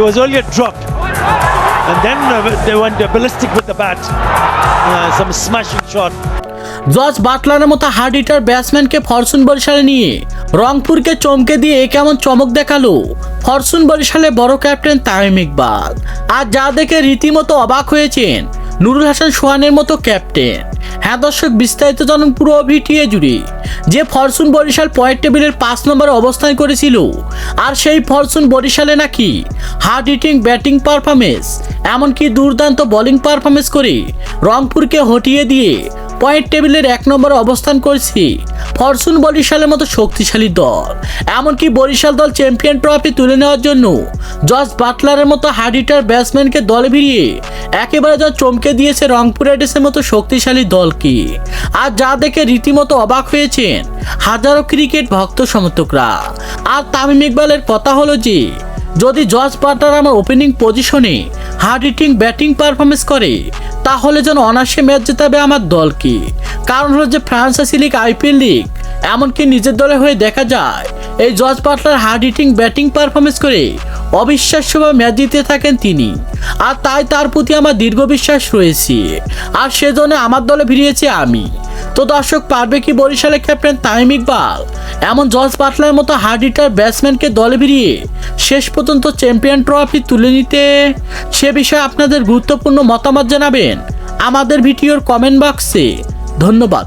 It was earlier dropped. And then uh, they went ballistic with the bat. Uh, some smashing shot. George বাটলারের মতো hard hitter ব্যাটসম্যানকে Fortune বরিশালে নিয়ে রংপুরকে চমকে দিয়ে কেমন চমক দেখাল ফরচুন বরিশালে বড় ক্যাপ্টেন তামিম ইকবাল আর যা দেখে রীতিমতো অবাক হয়েছেন নুরুল হাসান সোহানের মতো ক্যাপ্টেন হ্যাঁ দর্শক, বিস্তারিত জানুন পুরো ভিটিএ জুড়ে। যে ফরচুন বরিশাল পয়েন্ট টেবিলের পাঁচ নম্বরে অবস্থান করেছিল, আর সেই ফরচুন বরিশালে নাকি হার্ড হিটিং ব্যাটিং পারফরমেন্স, এমনকি দুর্দান্ত বোলিং পারফরমেন্স করে রংপুরকে হটিয়ে দিয়ে পয়েন্ট টেবিলের এক নম্বরে অবস্থান করছি ফরচুন বরিশালের মতো শক্তিশালী দল। এমনকি বরিশাল দল চ্যাম্পিয়ন ট্রফি তুলে নেওয়ার জন্য জর্জ বাটলারের মতো হার্ড হিটার ব্যাটসম্যানকে দলে ভিড়িয়ে একেবারে যা চমকে দিয়েছে রংপুর রাইডার্সের মতো শক্তিশালী দলকে আর যা দেখে রীতিমতো অবাক হয়েছেন হাজারো ক্রিকেট ভক্ত সমর্থকরা। আর তামিম ইকবালের কথা হলো যে, যদি জর্জ বাটলার আমার ওপেনিং পজিশনে হার্ড হিটিং ব্যাটিং পারফরমেন্স করে, তাহলে যেন অনায়াসে ম্যাচ জেতাবে আমার দলকে কারণ হলো যে ফ্রান্সাইসি লিগ, আইপিএল লিগ, এমনকি নিজের দলে হয়ে দেখা যায় এই George Buttler hard hitting batting performance করে অবিশ্বাস্যভাবে ম্যাচ জিতে থাকেন তিনি। আর তাই তার প্রতি আমার দীর্ঘ বিশ্বাস রয়েছে। আর সেজন্য আমার দলে ভিড়িয়েছি আমি। তো দর্শক, পারবে কি বরিশালে ক্যাপ্টেন তামিম ইকবাল? এমন জর্জ বাটলার মতো হার্ড হিটার ব্যাটসম্যানকে দলে ভিড়িয়ে শেষ পর্যন্ত চ্যাম্পিয়ন ট্রফি তুলে নিতে সে বিষয়ে আপনাদের গুরুত্বপূর্ণ মতামত জানাবেন আমাদের ভিডিওর কমেন্ট বক্সে। ধন্যবাদ।